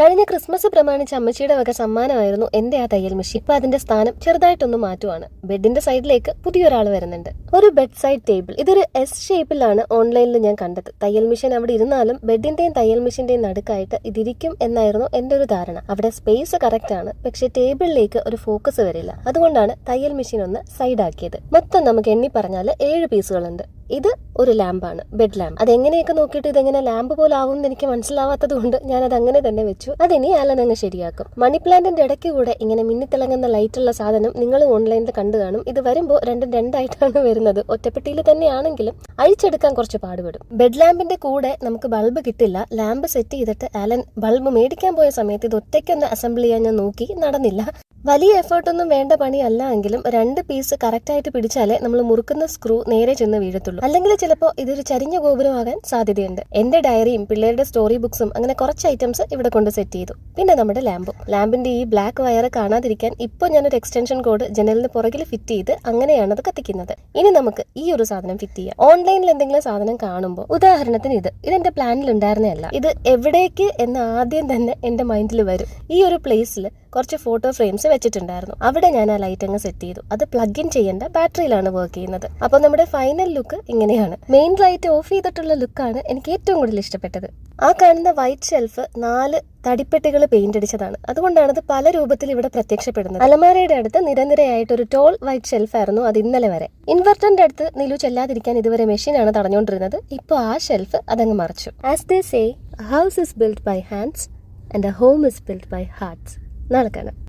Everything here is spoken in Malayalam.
കഴിഞ്ഞ ക്രിസ്മസ് പ്രമാണിച്ച് അമ്മച്ചിയുടെ വക സമ്മാനമായിരുന്നു എന്റെ ആ തയ്യൽ മെഷീൻ. ഇപ്പൊ അതിന്റെ സ്ഥാനം ചെറുതായിട്ടൊന്ന് മാറ്റുവാണ്. ബെഡിന്റെ സൈഡിലേക്ക് പുതിയൊരാൾ വരുന്നുണ്ട്. ഒരു ബെഡ് സൈഡ് ടേബിൾ. ഇതൊരു എസ് ഷേപ്പിലാണ് ഓൺലൈനിൽ ഞാൻ കണ്ടത്. തയ്യൽ മെഷീൻ അവിടെ ഇരുന്നാലും ബെഡിന്റെയും തയ്യൽ മെഷീന്റെയും നടുക്കായിട്ട് ഇതിരിക്കും എന്നായിരുന്നു എന്റെ ഒരു ധാരണ. അവിടെ സ്പേസ് കറക്റ്റ് ആണ് പക്ഷെ ടേബിളിലേക്ക് ഒരു ഫോക്കസ് വരില്ല. അതുകൊണ്ടാണ് തയ്യൽ മെഷീൻ ഒന്ന് സൈഡ് ആക്കിയത് മൊത്തം നമുക്ക് എണ്ണി പറഞ്ഞാൽ ഏഴ് പീസുകളുണ്ട്. ഇത് ഒരു ലാമ്പാണ് ബെഡ് ലാമ്പ്. അതെങ്ങനെയൊക്കെ നോക്കിയിട്ട് ഇതെങ്ങനെ ലാമ്പ് പോലെ ആവും എന്ന് എനിക്ക് മനസ്സിലാവാത്തത് കൊണ്ട് ഞാൻ അത് അങ്ങനെ തന്നെ വെച്ചു. അതിനി അലൻ അങ്ങ് ശരിയാക്കും. മണി പ്ലാന്റിന്റെ ഇടയ്ക്ക് കൂടെ ഇങ്ങനെ മിന്നിത്തിളങ്ങുന്ന ലൈറ്റുള്ള സാധനം നിങ്ങൾ ഓൺലൈനിൽ കണ്ടു കാണും. ഇത് വരുമ്പോൾ രണ്ടും രണ്ടായിട്ടാണ് വരുന്നത്. ഒറ്റപ്പെട്ടിയിൽ തന്നെയാണെങ്കിലും അഴിച്ചെടുക്കാൻ കുറച്ച് പാടുപെടും. ബെഡ് ലാമ്പിന്റെ കൂടെ നമുക്ക് ബൾബ് കിട്ടില്ല. ലാമ്പ് സെറ്റ് ചെയ്തിട്ട് അലൻ ബൾബ് മേടിക്കാൻ പോയ സമയത്ത് ഇത് ഒറ്റയ്ക്കൊന്ന് അസംബിൾ ചെയ്യാൻ ഞാൻ നോക്കി. നടന്നില്ല. വലിയ എഫേർട്ടൊന്നും വേണ്ട പണിയല്ല എങ്കിലും രണ്ട് പീസ് കറക്റ്റ് ആയിട്ട് പിടിച്ചാലേ നമ്മൾ മുറുക്കുന്ന സ്ക്രൂ നേരെ ചെന്ന് വീഴത്തുള്ളൂ. അല്ലെങ്കിൽ ചിലപ്പോൾ ഇതൊരു ചരിഞ്ഞ ഗോപുരമാകാൻ സാധ്യതയുണ്ട്. എന്റെ ഡയറിയും പിള്ളേരുടെ സ്റ്റോറി ബുക്സും അങ്ങനെ കുറച്ച് ഐറ്റംസ് ഇവിടെ കൊണ്ട് സെറ്റ് ചെയ്തു. പിന്നെ നമ്മുടെ ലാമ്പും. ലാമ്പിന്റെ ഈ ബ്ലാക്ക് വയർ കാണാതിരിക്കാൻ ഇപ്പോൾ ഞാനൊരു എക്സ്റ്റൻഷൻ കോഡ് ജനലിന് പുറകിൽ ഫിറ്റ് ചെയ്ത് അങ്ങനെയാണ് അത് കത്തിക്കുന്നത്. ഇനി നമുക്ക് ഈ ഒരു സാധനം ഫിറ്റ് ചെയ്യാം. ഓൺലൈനിൽ എന്തെങ്കിലും സാധനം കാണുമ്പോൾ ഉദാഹരണത്തിന് ഇത്. ഇത് ഇതെന്റെ പ്ലാനിൽ ഉണ്ടായിരുന്നതല്ല ഇത് എവിടേക്ക് എന്ന് ആദ്യം തന്നെ എന്റെ മൈൻഡിൽ വരും. ഈ ഒരു പ്ലേസിൽ കുറച്ച് ഫോട്ടോ ഫ്രെയിംസ് വെച്ചിട്ടുണ്ടായിരുന്നു. അവിടെ ഞാൻ ആ ലൈറ്റ് അങ്ങ് സെറ്റ് ചെയ്തു. അത് പ്ലഗ് ഇൻ ചെയ്യേണ്ട ബാറ്ററിയിലാണ് വർക്ക് ചെയ്യുന്നത്. അപ്പോൾ നമ്മുടെ ഫൈനൽ ലുക്ക് ഇങ്ങനെയാണ്. മെയിൻ ലൈറ്റ് ഓഫ് ചെയ്തിട്ടുള്ള ലുക്കാണ് എനിക്ക് ഏറ്റവും കൂടുതൽ ഇഷ്ടപ്പെട്ടത്. ആ കാണുന്ന വൈറ്റ് ഷെൽഫ് നാല് തടിപ്പെട്ടികൾ പെയിന്റ് അടിച്ചതാണ്. അതുകൊണ്ടാണ് അത് പല രൂപത്തിൽ ഇവിടെ പ്രത്യക്ഷപ്പെടുന്നത്. അലമാരയുടെ അടുത്ത് നിരനിരയായിട്ട് ഒരു ടോൾ വൈറ്റ് ഷെൽഫ് ആയിരുന്നു അത് ഇന്നലെ വരെ. ഇൻവെർട്ടറിന്റെ അടുത്ത് നിലു ചെല്ലാതിരിക്കാൻ ഇതുവരെ മെഷീനാണ് തടഞ്ഞുകൊണ്ടിരുന്നത് ഇപ്പോൾ ആ ഷെൽഫ് അതങ്ങ് മറച്ചു. As they say house is build by hands and a home is build by hearts നാളെ കാണാം.